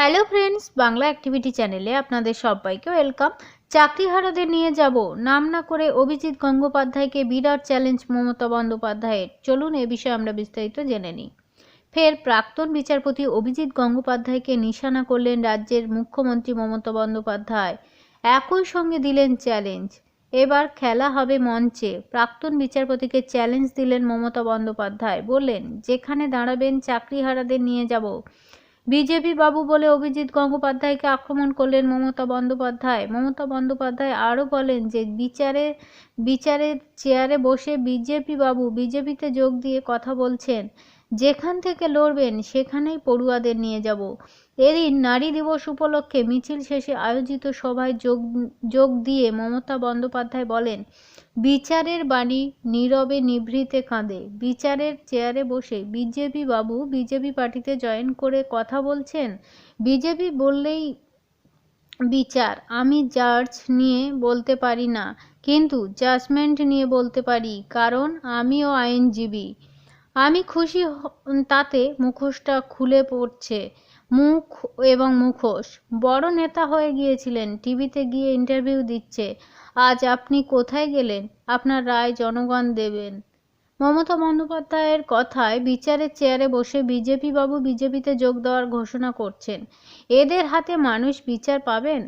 Hello friends Bangla activity চ্যানেলে আপনাদের সবাইকে ওয়েলকাম চাকরিহারাদের নিয়ে যাব। নাম না করে অভিজিৎ গঙ্গোপাধ্যায়কে বিরাট চ্যালেঞ্জ মমতা বন্দ্যোপাধ্যায়ের। চলুন এ বিষয়ে আমরা বিস্তারিত জেনে নিই। ফের প্রাক্তন বিচারপতি অভিজিৎ গঙ্গোপাধ্যায়কে নিশানা করলেন রাজ্যের মুখ্যমন্ত্রী মমতা বন্দ্যোপাধ্যায়। একই সঙ্গে দিলেন চ্যালেঞ্জ এবার খেলা হবে মঞ্চে। প্রাক্তন বিচারপতিকে চ্যালেঞ্জ দিলেন মমতা বন্দ্যোপাধ্যায়। বললেন, যেখানে দাঁড়াবেন চাকরিহারাদের নিয়ে যাব। বিজেপি বাবু বলে অভিজিৎ গঙ্গোপাধ্যায়কে আক্রমণ করলেন মমতা বন্দ্যোপাধ্যায়। মমতা বন্দ্যোপাধ্যায় আরও বলেন যে, বিচারে, বিচারের চেয়ারে বসে বিজেপি বাবু বিজেপিতে যোগ দিয়ে কথা বলছেন। যেখান থেকে লড়বেন, সেখানেই পড়ুয়াদের নিয়ে যাব। এদিন নারী দিবস উপলক্ষে মিছিল শেষে আয়োজিত সভায় যোগ যোগ দিয়ে মমতা বন্দ্যোপাধ্যায় বলেন, বিচারের বাণী নীরবে নিভৃতে কাঁদে। বিচারের চেয়ারে বসে বিজেপি বাবু বিজেপি পার্টিতে জয়েন করে কথা বলছেন। বিজেপি বললেই বিচার। আমি জার্জ নিয়ে বলতে পারি না, কিন্তু জাজমেন্ট নিয়ে বলতে পারি, কারণ আমিও আইনজীবী। আমি খুশি তাতে মুখোশটা খুলে পড়ছে। মুখ এবং মুখোশ। বড় নেতা হয়ে গিয়েছিলেন, টিভিতে গিয়ে ইন্টারভিউ দিচ্ছে। আজ আপনি কোথায় গেলেন? আপনার রায় জনগণ দেবেন। মমতা বন্দ্যোপাধ্যায়ের কথায় বিচারের চেয়ারে বসে বিজেপি বাবু বিজেপিতে যোগ দেওয়ার ঘোষণা করছেন। এদের হাতে মানুষ বিচার পাবেন?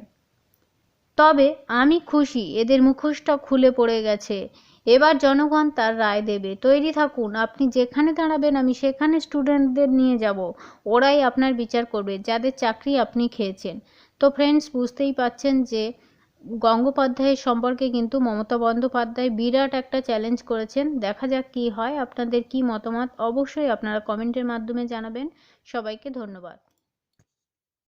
তবে আমি খুশি, এদের মুখোশটা খুলে পড়ে গেছে। এবার জনগণ তার রায় দেবে। তৈরি থাকুন, আপনি যেখানে দাঁড়াবেন, আমি সেখানে স্টুডেন্টদের নিয়ে যাব। ওরাই আপনার বিচার করবে, যাদের চাকরি আপনি খেয়েছেন। তো ফ্রেন্ডস বুঝতেই পাচ্ছেন যে গঙ্গোপাধ্যায়ের সম্পর্কে কিন্তু মমতা বন্দ্যোপাধ্যায় বিরাট একটা চ্যালেঞ্জ করেছেন। দেখা যাক কি হয়, আপনাদের কি মতামত অবশ্যই আপনারা কমেন্টের মাধ্যমে জানাবেন। সবাইকে ধন্যবাদ।